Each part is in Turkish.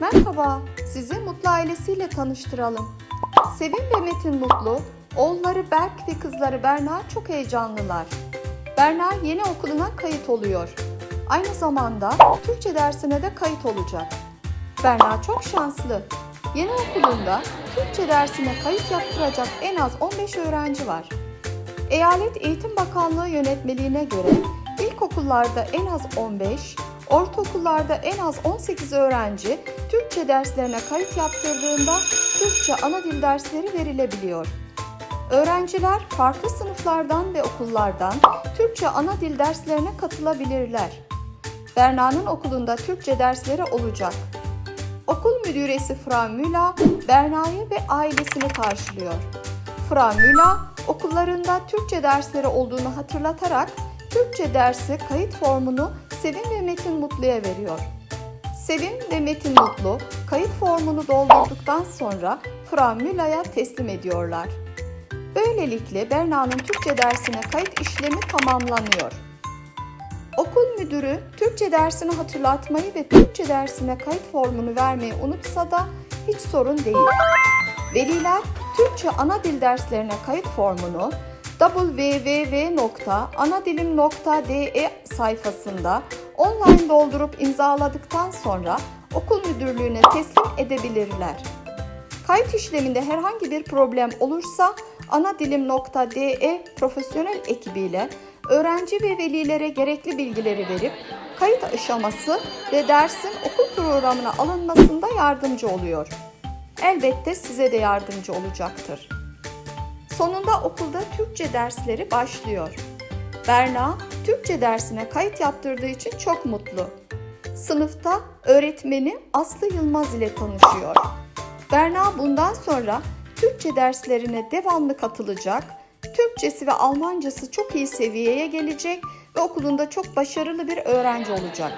Merhaba, sizi Mutlu ailesiyle tanıştıralım. Sevim ve Metin Mutlu, oğulları Berk ve kızları Berna çok heyecanlılar. Berna yeni okuluna kayıt oluyor. Aynı zamanda Türkçe dersine de kayıt olacak. Berna çok şanslı. Yeni okulunda Türkçe dersine kayıt yaptıracak en az 15 öğrenci var. Eyalet Eğitim Bakanlığı yönetmeliğine göre ilkokullarda en az 15, ortaokullarda en az 18 öğrenci Türkçe derslerine kayıt yaptırdığında Türkçe ana dil dersleri verilebiliyor. Öğrenciler farklı sınıflardan ve okullardan Türkçe ana dil derslerine katılabilirler. Berna'nın okulunda Türkçe dersleri olacak. Okul müdüresi Fra Müla, Berna'yı ve ailesini karşılıyor. Fra Müla, okullarında Türkçe dersleri olduğunu hatırlatarak Türkçe dersi kayıt formunu Sevim ve Metin Mutlu'ya veriyor. Sevim ve Metin Mutlu kayıt formunu doldurduktan sonra Fra Müla'ya teslim ediyorlar. Böylelikle Berna'nın Türkçe dersine kayıt işlemi tamamlanıyor. Okul müdürü Türkçe dersini hatırlatmayı ve Türkçe dersine kayıt formunu vermeyi unutsa da hiç sorun değil. Veliler Türkçe ana dil derslerine kayıt formunu www.anadilim.de sayfasında online doldurup imzaladıktan sonra okul müdürlüğüne teslim edebilirler. Kayıt işleminde herhangi bir problem olursa anadilim.de profesyonel ekibiyle öğrenci ve velilere gerekli bilgileri verip kayıt aşaması ve dersin okul programına alınmasında yardımcı oluyor. Elbette size de yardımcı olacaktır. Sonunda okulda Türkçe dersleri başlıyor. Berna Türkçe dersine kayıt yaptırdığı için çok mutlu. Sınıfta öğretmeni Aslı Yılmaz ile tanışıyor. Berna bundan sonra Türkçe derslerine devamlı katılacak, Türkçesi ve Almancası çok iyi seviyeye gelecek ve okulunda çok başarılı bir öğrenci olacak.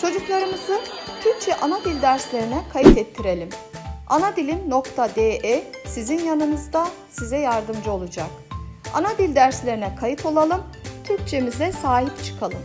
Çocuklarımızı Türkçe ana dil derslerine kayıt ettirelim. Anadilim.de sizin yanınızda size yardımcı olacak. Ana dil derslerine kayıt olalım, Türkçemize sahip çıkalım.